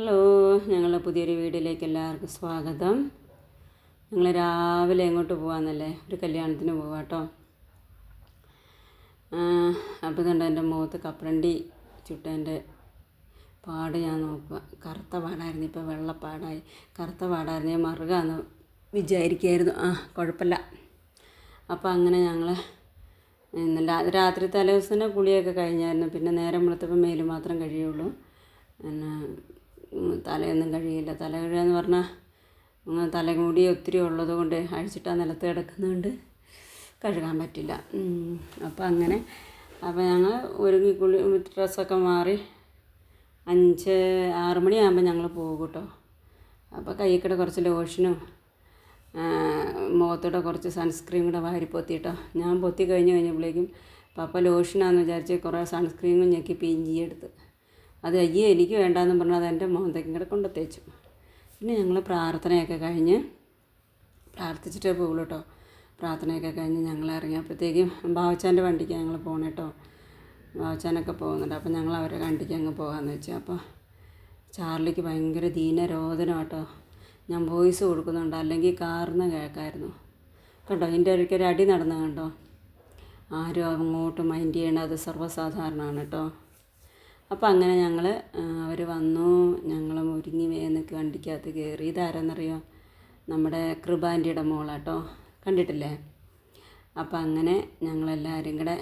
Hello ഞങ്ങളുടെ പുതിയൊരു വീഡിയോയിലേക്ക് എല്ലാവർക്കും സ്വാഗതം. ഞങ്ങൾ രാവിലെ എങ്ങോട്ട് പോകാമെന്നല്ലേ ഒരു കല്യാണത്തിന് പോവാം കേട്ടോ. അപ്പോൾ കണ്ട എന്റെ മുഖത്ത് കപ്രണ്ടി ചുട്ടേന്റെ പാട് ഞാൻ നോക്കുക കറുത്ത പാടായിരുന്നു ഇപ്പോൾ വെള്ളപ്പാടായി. കറുത്ത പാടായിരുന്നു ഞാൻ മറുകാന്ന് വിചാരിക്കായിരുന്നു ആ കുഴപ്പമില്ല. അപ്പോൾ അങ്ങനെ ഞങ്ങൾ ഇന്നലെ രാത്രി തലേ ദിവസം തന്നെ കുളിയൊക്കെ കഴിഞ്ഞായിരുന്നു. പിന്നെ നേരം വെളുത്തപ്പോൾ മേൽ മാത്രം കഴിയുള്ളൂ. പിന്നെ തലയൊന്നും കഴിയില്ല. തല കഴുകുക എന്ന് പറഞ്ഞാൽ ഉം, തലമുടി ഒത്തിരി ഉള്ളത് കൊണ്ട് അഴിച്ചിട്ട് നിലത്ത് കിടക്കുന്നതുകൊണ്ട് കഴുകാൻ പറ്റില്ല. അപ്പം അങ്ങനെ. അപ്പം ഞങ്ങൾ ഒരുങ്ങി കുളി ഡ്രസ്സൊക്കെ മാറി അഞ്ച് ആറ് മണിയാകുമ്പോൾ ഞങ്ങൾ പോകും കേട്ടോ. അപ്പോൾ കയ്യിൽ കൂടെ കുറച്ച് ലോഷനും മുഖത്തൂടെ കുറച്ച് സൺസ്ക്രീം കൂടെ വാരി പൊത്തിയിട്ടോ ഞാൻ പൊത്തി കഴിഞ്ഞ് കഴിഞ്ഞപ്പോഴേക്കും പപ്പ ലോഷനാന്ന് വിചാരിച്ച് കുറേ സൺസ്ക്രീനും ഞെക്കി പിഞ്ചിയെടുത്ത് അത് അയ്യേ എനിക്ക് വേണ്ടാന്ന് പറഞ്ഞാൽ അത് എന്റെ മുഖത്തേക്കും കൂടെ കൊണ്ട് തേച്ചു. പിന്നെ ഞങ്ങൾ പ്രാർത്ഥനയൊക്കെ കഴിഞ്ഞ് പ്രാർത്ഥിച്ചിട്ടേ പോകുള്ളൂ കേട്ടോ പ്രാർത്ഥനയൊക്കെ കഴിഞ്ഞ് ഞങ്ങൾ ഇറങ്ങിയപ്പോഴത്തേക്കും ബാവച്ചാന്റെ വണ്ടിക്ക് ഞങ്ങൾ പോകണം കേട്ടോ ബാവച്ചാനൊക്കെ പോകുന്നുണ്ട്. അപ്പോൾ ഞങ്ങൾ അവരെ കണ്ടിക്ക് അങ്ങ് പോകാമെന്ന് വെച്ചു. അപ്പോൾ ചാർലിക്ക് ഭയങ്കര ദീനരോധനം കേട്ടോ ഞാൻ വോയിസ് കൊടുക്കുന്നുണ്ട്. അല്ലെങ്കിൽ കാർന്ന് കേൾക്കായിരുന്നു. കണ്ടോ എന്റെ ഇടയ്ക്ക് ഒരു അടി നടന്നു കണ്ടോ? ആരും അങ്ങോട്ട് മൈൻഡ് ചെയ്യണത് സർവസാധാരണമാണ് കേട്ടോ അപ്പോൾ അങ്ങനെ ഞങ്ങൾ അവർ വന്നു. ഞങ്ങൾ ഒരുങ്ങി വേന്നൊക്കെ വണ്ടിക്കകത്ത് കയറി ഇതാരെന്നറിയോ? നമ്മുടെ കൃപാന്റിയുടെ മോളാട്ടോ. കണ്ടിട്ടില്ലേ? അപ്പം അങ്ങനെ ഞങ്ങളെല്ലാവരും കൂടെ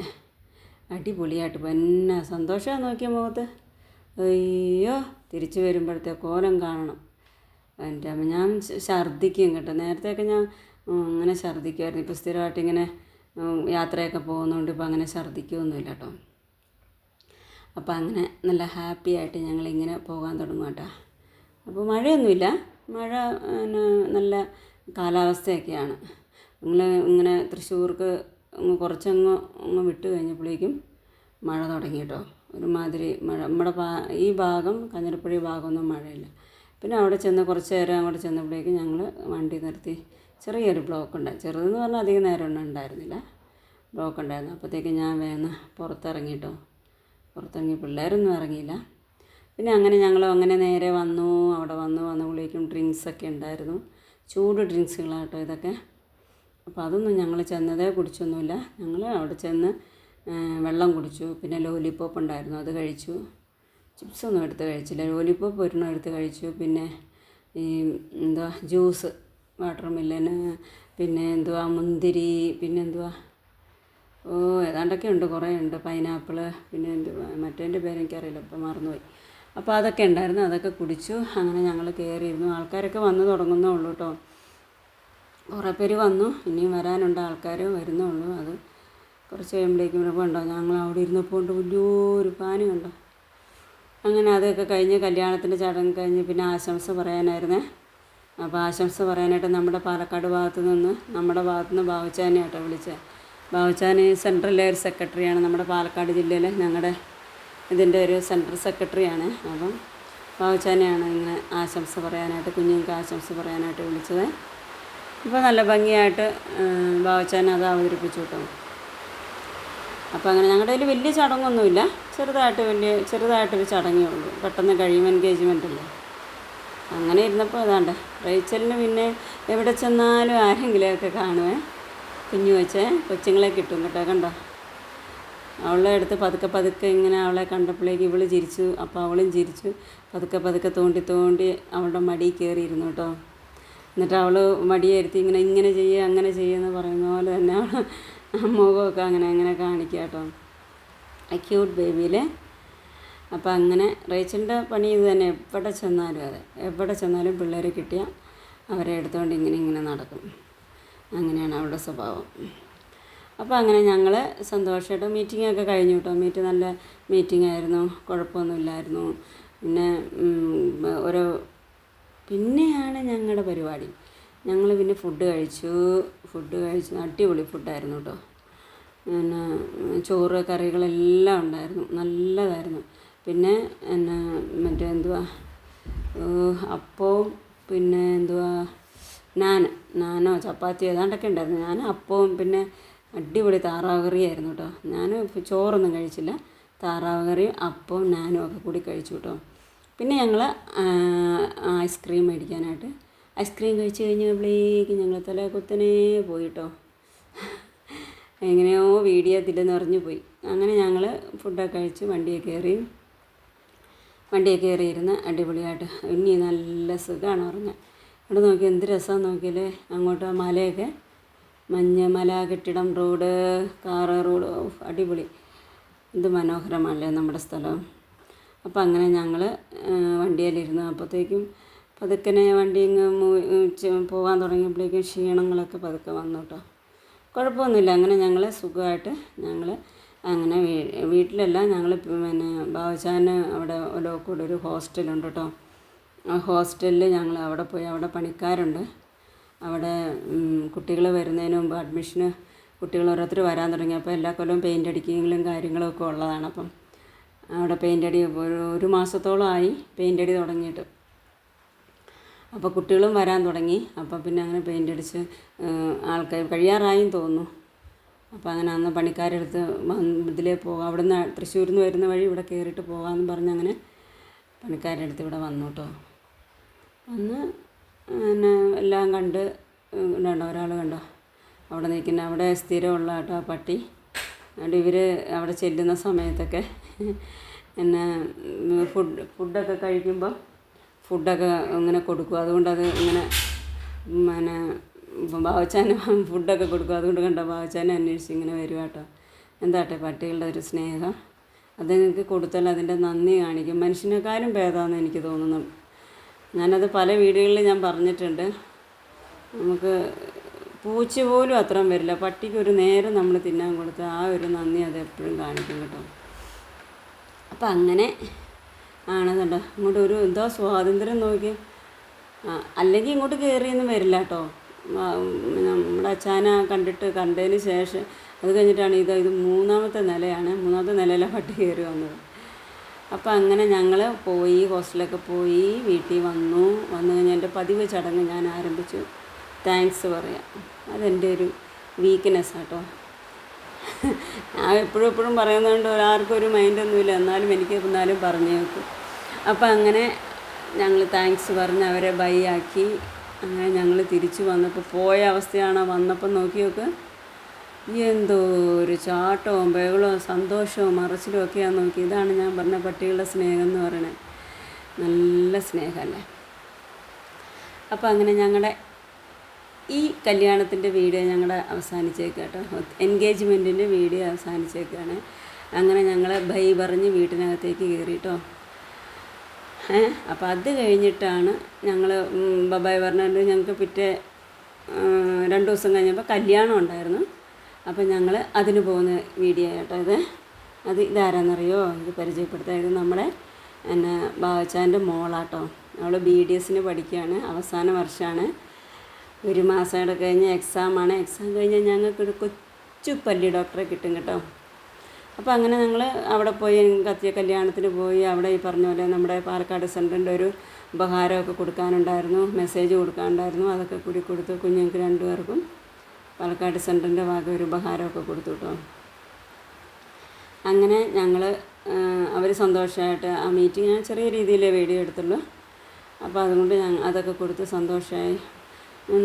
അടിപൊളിയായിട്ട് പിന്നെ സന്തോഷമാണ് നോക്കിയ മുഖത്ത്? അയ്യോ തിരിച്ചു വരുമ്പോഴത്തെ കോലം കാണണം. എന്റെ അമ്മ ഞാൻ ഛർദ്ദിക്കും കേട്ടോ. നേരത്തെയൊക്കെ ഞാൻ അങ്ങനെ ഛർദ്ദിക്കുമായിരുന്നു ഇപ്പോൾ സ്ഥിരമായിട്ട് ഇങ്ങനെ യാത്രയൊക്കെ പോകുന്നതുകൊണ്ട് ഇപ്പോൾ അങ്ങനെ ഛർദ്ദിക്കുകയൊന്നുമില്ല കേട്ടോ. അപ്പോൾ അങ്ങനെ നല്ല ഹാപ്പി ആയിട്ട് ഞങ്ങളിങ്ങനെ പോകാൻ തുടങ്ങും കേട്ടോ അപ്പോൾ മഴയൊന്നുമില്ല. മഴ നല്ല കാലാവസ്ഥയൊക്കെയാണ്. നിങ്ങൾ ഇങ്ങനെ തൃശ്ശൂർക്ക് കുറച്ചങ്ങ് അങ്ങ് വിട്ട് കഴിഞ്ഞപ്പോഴേക്കും മഴ തുടങ്ങി കേട്ടോ ഒരുമാതിരി മഴ. നമ്മുടെ ഈ ഭാഗം കഞ്ഞിരപ്പുഴ ഭാഗമൊന്നും മഴയില്ല. പിന്നെ അവിടെ ചെന്ന് കുറച്ച് നേരം അങ്ങോട്ട് ചെന്നപ്പോഴേക്കും ഞങ്ങൾ വണ്ടി നിർത്തി ചെറിയൊരു ബ്ലോക്ക് ഉണ്ടായി ചെറുതെന്ന് പറഞ്ഞാൽ അധികം നേരമൊന്നും ഉണ്ടായിരുന്നില്ല. ബ്ലോക്ക് ഉണ്ടായിരുന്നു. അപ്പോഴത്തേക്ക് ഞാൻ വേഗം പുറത്തിറങ്ങി കേട്ടോ പുറത്തിറങ്ങി പിള്ളേരൊന്നും ഇറങ്ങിയില്ല. പിന്നെ അങ്ങനെ ഞങ്ങൾ അങ്ങനെ നേരെ വന്നു അവിടെ വന്നു വന്നപ്പോഴേക്കും ഡ്രിങ്ക്സൊക്കെ ഉണ്ടായിരുന്നു. ചൂട് ഡ്രിങ്ക്സുകളാട്ടോ ഇതൊക്കെ. അപ്പോൾ അതൊന്നും ഞങ്ങൾ ചെന്നതേ കുടിച്ചൊന്നുമില്ല. ഞങ്ങൾ അവിടെ ചെന്ന് വെള്ളം കുടിച്ചു. പിന്നെ ലോലിപോപ്പ് ഉണ്ടായിരുന്നു അത് കഴിച്ചു. ചിപ്സൊന്നും എടുത്ത് കഴിച്ചില്ല. ലോലിപോപ്പ് ഒരെണ്ണം എടുത്ത് കഴിച്ചു. പിന്നെ ഈ എന്തുവാ ജ്യൂസ് വാട്ടർ മില്ലന് പിന്നെ എന്തുവാ മുന്തിരി പിന്നെ എന്തുവാ ഓ ഏതാണ്ടൊക്കെ ഉണ്ട് കുറേ ഉണ്ട് പൈനാപ്പിൾ പിന്നെ എന്ത് മറ്റേന്റെ പേര് എനിക്കറിയില്ല ഇപ്പം മറന്നുപോയി. അപ്പോൾ അതൊക്കെ ഉണ്ടായിരുന്നു. അതൊക്കെ കുടിച്ചു. അങ്ങനെ ഞങ്ങൾ കയറിയിരുന്നു. ആൾക്കാരൊക്കെ വന്ന് തുടങ്ങുന്നേ ഉള്ളൂ കേട്ടോ. കുറേ പേര് വന്നു. ഇനിയും വരാനുണ്ട്. ആൾക്കാർ വരുന്നേ ഉള്ളൂ അത് കുറച്ച് കഴിയുമ്പോഴേക്കും ഇവിടെ കണ്ടോ ഞങ്ങൾ അവിടെ ഇരുന്നപ്പോൾ കൊണ്ട് വലിയൊരു പാന് കണ്ടോ? അങ്ങനെ അതൊക്കെ കഴിഞ്ഞ് കല്യാണത്തിന്റെ ചടങ്ങ് കഴിഞ്ഞ് പിന്നെ ആശംസ പറയാനായിരുന്നേ. അപ്പോൾ ആശംസ പറയാനായിട്ട് നമ്മുടെ പാലക്കാട് ഭാഗത്ത് നിന്ന് നമ്മുടെ ഭാഗത്തു നിന്ന് ബാവച്ചാനെയാട്ടോ വിളിച്ചത് ബാവച്ചാൻ സെൻട്രൽ എയർ സെക്രട്ടറിയാണ് നമ്മുടെ പാലക്കാട് ജില്ലയിലെ ഞങ്ങളുടെ ഇതിന്റെ ഒരു സെൻട്രൽ സെക്രട്ടറിയാണ്. അപ്പം ബാബുച്ചാനെയാണ് ഇങ്ങനെ ആശംസ പറയാനായിട്ട് കുഞ്ഞുങ്ങൾക്ക് ആശംസ പറയാനായിട്ട് വിളിച്ചത്. ഇപ്പോൾ നല്ല ഭംഗിയായിട്ട് ബാബുച്ചാൻ അത് അവതരിപ്പിച്ചു കേട്ടോ. അപ്പോൾ അങ്ങനെ ഞങ്ങളുടെ കയ്യിൽ വലിയ ചടങ്ങൊന്നുമില്ല. ചെറുതായിട്ട് വലിയ ചെറുതായിട്ടൊരു ചടങ്ങേ ഉള്ളൂ. പെട്ടെന്ന് കഴിയും എൻഗേജ്മെന്റ് അല്ലേ അങ്ങനെ ഇരുന്നപ്പോൾ അതാണ്ട് റേച്ചലിന് പിന്നെ എവിടെ ചെന്നാലും ആരെങ്കിലുമൊക്കെ കാണുവേ. കുഞ്ഞു വെച്ചേ കൊച്ചുങ്ങളെ കിട്ടും കേട്ടോ കണ്ടോ? അവളെ എടുത്ത് പതുക്കെ പതുക്കെ ഇങ്ങനെ അവളെ കണ്ടപ്പോഴേക്ക് ഇവൾ ചിരിച്ചു അപ്പോൾ അവളും ചിരിച്ചു പതുക്കെ പതുക്കെ തോണ്ടി തോണ്ടി അവളുടെ മടി കയറിയിരുന്നു കേട്ടോ. എന്നിട്ട് അവൾ മടിയിരുത്തി ഇങ്ങനെ ഇങ്ങനെ ചെയ്യുക അങ്ങനെ ചെയ്യുക എന്ന് പറയുന്ന പോലെ തന്നെ അവൾ മുഖമൊക്കെ അങ്ങനെ അങ്ങനെ കാണിക്കുക കേട്ടോ. അക്യൂട്ട് ബേബിയിലെ. അപ്പോൾ അങ്ങനെ റേച്ചലിന്റെ പണി ഇത് തന്നെ എവിടെ ചെന്നാലും അതെ എവിടെ ചെന്നാലും പിള്ളേരെ കിട്ടിയാൽ അവരെ എടുത്തുകൊണ്ട് ഇങ്ങനെ ഇങ്ങനെ നടക്കും. അങ്ങനെയാണ് അവളുടെ സ്വഭാവം. അപ്പോൾ അങ്ങനെ ഞങ്ങൾ സന്തോഷമായിട്ട് മീറ്റിങ്ങൊക്കെ കഴിഞ്ഞു കേട്ടോ മീറ്റ് നല്ല മീറ്റിംഗ് ആയിരുന്നു. കുഴപ്പമൊന്നുമില്ലായിരുന്നു. പിന്നെ ഒരു പിന്നെയാണ് ഞങ്ങളുടെ പരിപാടി. ഞങ്ങൾ പിന്നെ ഫുഡ് കഴിച്ചു. ഫുഡ് കഴിച്ചു. അടിപൊളി ഫുഡായിരുന്നു കേട്ടോ പിന്നെ ചോറ് കറികളെല്ലാം ഉണ്ടായിരുന്നു. നല്ലതായിരുന്നു. പിന്നെ എന്നാ മറ്റേ എന്തുവാ? അപ്പവും പിന്നെ എന്തുവാ? നാൻ നാനോ ചപ്പാത്തിയോ ഏതാണ്ടൊക്കെ ഉണ്ടായിരുന്നു. ഞാൻ അപ്പവും പിന്നെ അടിപൊളി താറാവ് കറിയായിരുന്നു കേട്ടോ ഞാൻ ചോറൊന്നും കഴിച്ചില്ല. താറാവ് കറിയും അപ്പവും നാനും ഒക്കെ കൂടി കഴിച്ചു കേട്ടോ പിന്നെ ഞങ്ങൾ ഐസ്ക്രീം മേടിക്കാനായിട്ട്. ഐസ്ക്രീം കഴിച്ച് കഴിഞ്ഞപ്പോഴേക്ക് ഞങ്ങൾ തല കുത്തനെ പോയിട്ടോ എങ്ങനെയോ വീഡിയോ ഇതിൽ നിറഞ്ഞു പോയി. അങ്ങനെ ഞങ്ങൾ ഫുഡൊക്കെ കഴിച്ച് വണ്ടിയെ കയറി വണ്ടിയെ കയറിയിരുന്ന് അടിപൊളിയായിട്ട്. ഇനി നല്ല സുഖമാണ് ഉറങ്ങാൻ അവിടെ നോക്കി എന്ത് രസമാണ് നോക്കിയാൽ അങ്ങോട്ട് മലയൊക്കെ. മഞ്ഞ മല കെട്ടിടം റോഡ് കാറ് റോഡ് അടിപൊളി. എന്ത് മനോഹരമല്ലേ നമ്മുടെ സ്ഥലം. അപ്പോൾ അങ്ങനെ ഞങ്ങൾ വണ്ടിയിലിരുന്നു. അപ്പോഴത്തേക്കും പതുക്കനെ വണ്ടി ഇങ്ങ് പോകാൻ തുടങ്ങിയപ്പോഴേക്കും ക്ഷീണങ്ങളൊക്കെ പതുക്കെ വന്നു കേട്ടോ കുഴപ്പമൊന്നുമില്ല. അങ്ങനെ ഞങ്ങൾ സുഖമായിട്ട് ഞങ്ങൾ അങ്ങനെ വീട്ടിലല്ല ഞങ്ങൾ പിന്നെ ബാബുചാന് അവിടെ ലോക്കൂടെ ഒരു ഹോസ്റ്റലുണ്ട് കേട്ടോ ഹോസ്റ്റലിൽ ഞങ്ങൾ അവിടെ പോയി അവിടെ പണിക്കാരുണ്ട്. അവിടെ കുട്ടികൾ വരുന്നതിന് മുമ്പ് അഡ്മിഷന് കുട്ടികൾ ഓരോരുത്തർ വരാൻ തുടങ്ങി. അപ്പോൾ എല്ലാ കൊല്ലവും പെയിന്റ് അടിക്കുകയും കാര്യങ്ങളും ഒക്കെ ഉള്ളതാണ്. അപ്പം അവിടെ പെയിന്റ് അടി ഒരു ഒരു മാസത്തോളമായി പെയിന്റ് അടി തുടങ്ങിയിട്ട്. അപ്പോൾ കുട്ടികളും വരാൻ തുടങ്ങി. അപ്പോൾ പിന്നെ അങ്ങനെ പെയിന്റ് അടിച്ച് ആൾക്കാർ കഴിയാറായും തോന്നുന്നു. അപ്പോൾ അങ്ങനെ അന്ന് പണിക്കാരെടുത്ത് ഇതിലേ പോകാം. അവിടെ നിന്ന് തൃശ്ശൂരിൽ നിന്ന് വരുന്ന വഴി ഇവിടെ കയറിയിട്ട് പോകാമെന്ന് പറഞ്ഞ് അങ്ങനെ പണിക്കാരെടുത്ത് ഇവിടെ വന്നു കേട്ടോ. വന്ന് പിന്നെ എല്ലാം കണ്ട് കണ്ടോ ഒരാൾ കണ്ടോ? അവിടെ നിൽക്കുന്ന അവിടെ സ്ഥിരമുള്ള കേട്ടോ പട്ടി. അതുകൊണ്ട് ഇവർ അവിടെ ചെല്ലുന്ന സമയത്തൊക്കെ പിന്നെ ഫുഡ് ഫുഡൊക്കെ കഴിക്കുമ്പോൾ ഫുഡൊക്കെ ഇങ്ങനെ കൊടുക്കും. അതുകൊണ്ട് അത് ഇങ്ങനെ പിന്നെ ബാവച്ചാന് ഫുഡൊക്കെ കൊടുക്കും. അതുകൊണ്ട് കണ്ടോ ബാവച്ചാനെ അന്വേഷിച്ച് ഇങ്ങനെ വരും കേട്ടോ. എന്താട്ടെ പട്ടികളുടെ ഒരു സ്നേഹം. അത് നിങ്ങൾക്ക് കൊടുത്താൽ അതിന്റെ നന്ദി കാണിക്കും. മനുഷ്യനെക്കാളും ഭേദമാണെന്ന് എനിക്ക് തോന്നുന്നു. ഞാനത് പല വീടുകളിലും ഞാൻ പറഞ്ഞിട്ടുണ്ട്. നമുക്ക് പൂച്ച പോലും അത്രയും വരില്ല. പട്ടിക്ക് ഒരു നേരം നമ്മൾ തിന്നാൻ കൊടുത്ത ആ ഒരു നന്ദി അത് എപ്പോഴും കാണിക്കും കേട്ടോ. അപ്പം അങ്ങനെ ആണെന്നുണ്ടോ ഇങ്ങോട്ട് ഒരു എന്തോ സ്വാതന്ത്ര്യം നോക്കി. അല്ലെങ്കിൽ ഇങ്ങോട്ട് കയറിയൊന്നും വരില്ല കേട്ടോ. നമ്മുടെ അച്ചാന കണ്ടിട്ട് കണ്ടതിന് ശേഷം അത് കഴിഞ്ഞിട്ടാണ് ഇത് ഇത് മൂന്നാമത്തെ നിലയാണ്. മൂന്നാമത്തെ നിലയിലാണ് പട്ടി കയറി വന്നത്. അപ്പോൾ അങ്ങനെ ഞങ്ങൾ പോയി ഹോസ്റ്റലൊക്കെ പോയി വീട്ടിൽ വന്നു. വന്നു കഴിഞ്ഞ് എന്റെ പതിവ് ചടങ്ങ് ഞാൻ ആരംഭിച്ചു. താങ്ക്സ് പറയാം. അതെന്റെ ഒരു വീക്ക്നെസ് ആട്ടോ. ഞാൻ എപ്പോഴും എപ്പോഴും പറയുന്നതുകൊണ്ട് ആർക്കും ഒരു മൈൻഡൊന്നുമില്ല എന്നാലും എനിക്ക് എന്നാലും പറഞ്ഞു നോക്കും അപ്പം അങ്ങനെ ഞങ്ങൾ താങ്ക്സ് പറഞ്ഞ് അവരെ ബൈ ആക്കി. അങ്ങനെ ഞങ്ങൾ തിരിച്ചു വന്നപ്പോൾ പോയ അവസ്ഥയാണ്? വന്നപ്പോൾ നോക്കി നോക്ക്. എന്തോ ഒരു ചാട്ടവും ബഹളവും സന്തോഷവും മറച്ചിലും ഒക്കെയാണ് നോക്കി. ഇതാണ് ഞാൻ പറഞ്ഞ പട്ടികളുടെ സ്നേഹം എന്ന് പറയുന്നത് നല്ല സ്നേഹമല്ലേ? അപ്പോൾ അങ്ങനെ ഞങ്ങളുടെ ഈ കല്യാണത്തിന്റെ വീഡിയോ ഞങ്ങളുടെ അവസാനിച്ചേക്കാട്ടോ. എൻഗേജ്മെന്റിന്റെ വീഡിയോ അവസാനിച്ചേക്കാണ്. അങ്ങനെ ഞങ്ങൾ ബൈ പറഞ്ഞ് വീട്ടിനകത്തേക്ക് കയറിയിട്ടോ അപ്പോൾ അത് കഴിഞ്ഞിട്ടാണ് ഞങ്ങൾ ബബായ് പറഞ്ഞുകൊണ്ട് ഞങ്ങൾക്ക് പിറ്റേ രണ്ട് ദിവസം കഴിഞ്ഞപ്പോൾ കല്യാണം ഉണ്ടായിരുന്നു. അപ്പോൾ ഞങ്ങൾ അതിന് പോകുന്ന വീഡിയോ കേട്ടോ ഇത്. അത് ഇതാരാന്നറിയോ? ഇത് പരിചയപ്പെടുത്താം. ഇത് നമ്മുടെ എന്നെ ബാവച്ചാന്റെ മോളാട്ടോ. അവൾ ബി ഡി എസിന് പഠിക്കുകയാണ്. അവസാന വർഷമാണ് ഒരു മാസം ഇവിടെ കഴിഞ്ഞ് എക്സാമാണ് എക്സാം കഴിഞ്ഞാൽ ഞങ്ങൾക്കൊരു കൊച്ചു പല്ലി ഡോക്ടറെ കിട്ടും കേട്ടോ. അപ്പോൾ അങ്ങനെ ഞങ്ങൾ അവിടെ പോയി കത്തിയ കല്യാണത്തിന് പോയി. അവിടെ ഈ പറഞ്ഞ പോലെ നമ്മുടെ പാലക്കാട് സെന്ററിന്റെ ഒരു ഉപഹാരമൊക്കെ കൊടുക്കാനുണ്ടായിരുന്നു. മെസ്സേജ് കൊടുക്കാനുണ്ടായിരുന്നു. അതൊക്കെ കൂടി കൊടുത്തു കുഞ്ഞുങ്ങൾക്ക് രണ്ടുപേർക്കും പാലക്കാട് സെന്ററിന്റെ ഭാഗം ഒരു ഉപഹാരമൊക്കെ കൊടുത്തു കേട്ടോ. അങ്ങനെ ഞങ്ങൾ അവർ സന്തോഷമായിട്ട് ആ മീറ്റിംഗ് ഞാൻ ചെറിയ രീതിയിലേ വീഡിയോ എടുത്തുള്ളൂ. അപ്പോൾ അതുകൊണ്ട് ഞങ്ങൾ അതൊക്കെ കൊടുത്ത് സന്തോഷമായി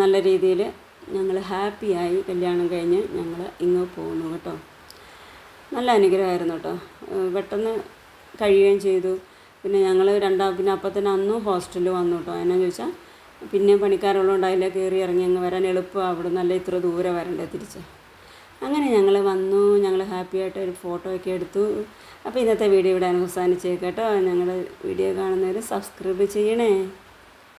നല്ല രീതിയിൽ ഞങ്ങൾ ഹാപ്പിയായി കല്യാണം കഴിഞ്ഞ് ഞങ്ങൾ ഇങ്ങ് പോകുന്നു കേട്ടോ. നല്ല അനുഗ്രഹമായിരുന്നു കേട്ടോ. പെട്ടെന്ന് കഴിയുകയും ചെയ്തു. പിന്നെ ഞങ്ങൾ രണ്ടാം പിന്നെ അപ്പം തന്നെ അന്നും ഹോസ്റ്റലിൽ വന്നു കേട്ടോ. എന്നാന്ന് ചോദിച്ചാൽ പിന്നെ പണിക്കാരുള്ളതുകൊണ്ട് അതിലെ കയറി ഇറങ്ങി അങ്ങ് വരാൻ എളുപ്പം. അവിടെ നല്ല ഇത്ര ദൂരെ വരണ്ടേ തിരിച്ച്. അങ്ങനെ ഞങ്ങൾ വന്നു. ഞങ്ങൾ ഹാപ്പി ആയിട്ട് ഒരു ഫോട്ടോ ഒക്കെ എടുത്തു. അപ്പോൾ ഇന്നത്തെ വീഡിയോ ഇവിടെ അവസാനിച്ചേക്കട്ടോ ഞങ്ങളുടെ വീഡിയോ കാണുന്നവർ സബ്സ്ക്രൈബ് ചെയ്യണേ.